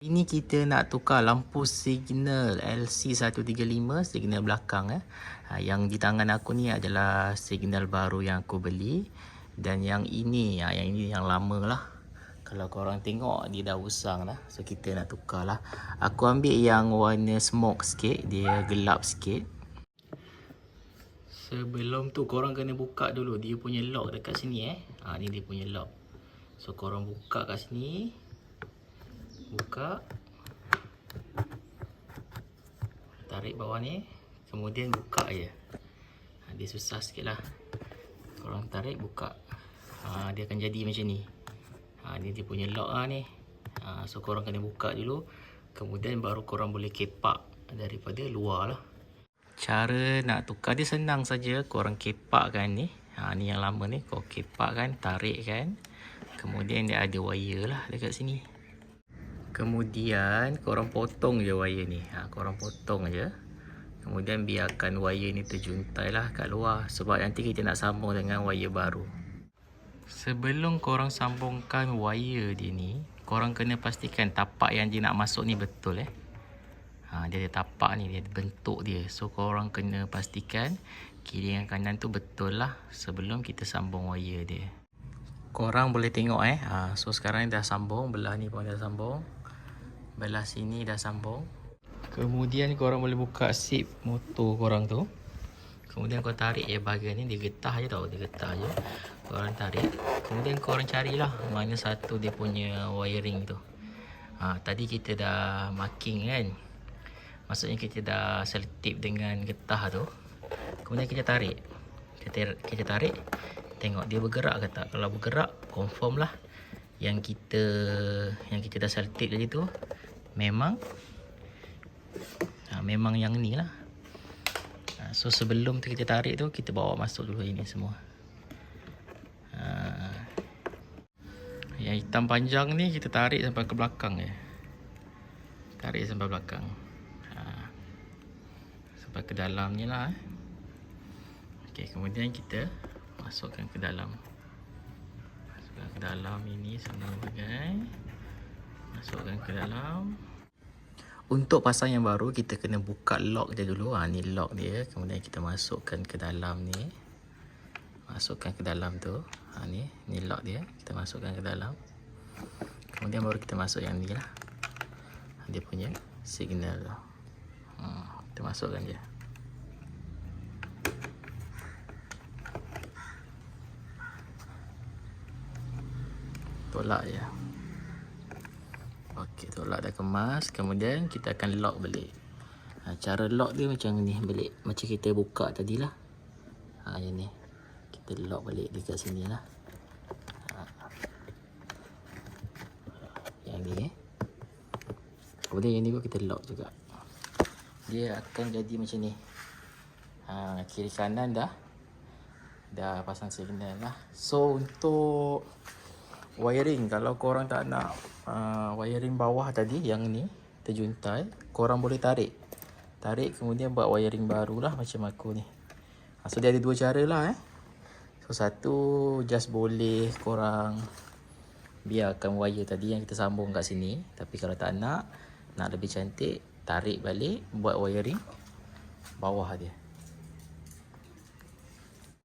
Ini kita nak tukar lampu signal LC135 signal belakang eh. Ha, yang di tangan aku ni adalah signal baru yang aku beli dan yang ini ha, yang ini yang lama lah. Kalau korang tengok dia dah usang dah. So kita nak tukar lah. Aku ambil yang warna smoke sikit, dia gelap sikit. Sebelum tu korang kena buka dulu dia punya lock dekat sini eh. Ha ni dia punya lock. So korang buka kat sini buka. Tarik bawah ni kemudian buka je. Ha, dia susah sikit lah. Korang tarik buka. Ha, dia akan jadi macam ni. Ha, ni dia punya lock lah ni. Ha, so korang kena buka dulu. Kemudian baru korang boleh kepak daripada luar lah. Cara nak tukar dia senang saja. Korang kepak kan ni. Ha, ni yang lama ni. Kau kepak kan tarik kan. Kemudian dia ada wire lah dekat sini Kemudian korang potong je wire ni. Ha, korang potong je. Kemudian biarkan wire ni terjuntai lah kat luar. Sebab nanti kita nak sambung dengan wire baru. Sebelum korang sambungkan wire dia ni. Korang kena pastikan tapak yang dia nak masuk ni betul eh. Ha, dia ada tapak ni. Dia ada bentuk dia. So korang kena pastikan kiri dan kanan tu betul lah. Sebelum kita sambung wire dia. Korang boleh tengok eh. Ha, so sekarang ni dah sambung. Belah ni pun dah sambung belah sini dah sambung. Kemudian korang boleh buka sip motor korang tu. Kemudian korang tarik je bahagian ni. Dia getah je tau. Dia getah je. Korang tarik. Kemudian korang carilah mana satu dia punya wiring tu. Ha, tadi kita dah marking kan? Maksudnya kita dah selotip dengan getah tu. Kemudian kita tarik. Kita, kita tarik. Tengok dia bergerak ke tak. Kalau bergerak confirm lah yang kita yang kita dah selotip tadi tu memang. Ha, memang yang ni lah. Ha, so sebelum tu kita tarik tu kita bawa masuk dulu ini semua. Ha, yang hitam panjang ni kita tarik sampai ke belakang je tarik sampai belakang. Ha, sampai ke dalam ni lah eh. Okay, kemudian kita masukkan ke dalam. Masukkan ke dalam ini semua bagai masukkan ke dalam untuk pasang yang baru kita kena buka lock dia dulu. Ha, ni lock dia. Kemudian kita masukkan ke dalam ni. Masukkan ke dalam tu. Ha, ni. Ni lock dia. Kita masukkan ke dalam. Kemudian baru kita masuk yang ni lah. Dia punya signal tu. Hmm, kita masukkan dia. Tolak je Okey, tolak dah kemas. Kemudian kita akan lock balik. Ha, cara lock dia macam ni balik. Macam kita buka tadi lah. Ha, yang ni. Kita lock balik dekat sini lah. Ha. Yang ni eh. Kemudian yang ni pun kita lock juga. Dia akan jadi macam ni. Ha, kiri kanan dah. Dah pasang signal lah. So untuk wiring. Kalau korang tak nak uh, wiring bawah tadi yang ni terjuntai korang boleh tarik. Tarik kemudian buat wiring baru lah macam aku ni. Uh, so dia ada dua cara lah eh. So satu just boleh korang biarkan wire tadi yang kita sambung kat sini. Tapi kalau tak nak nak lebih cantik tarik balik buat wiring bawah dia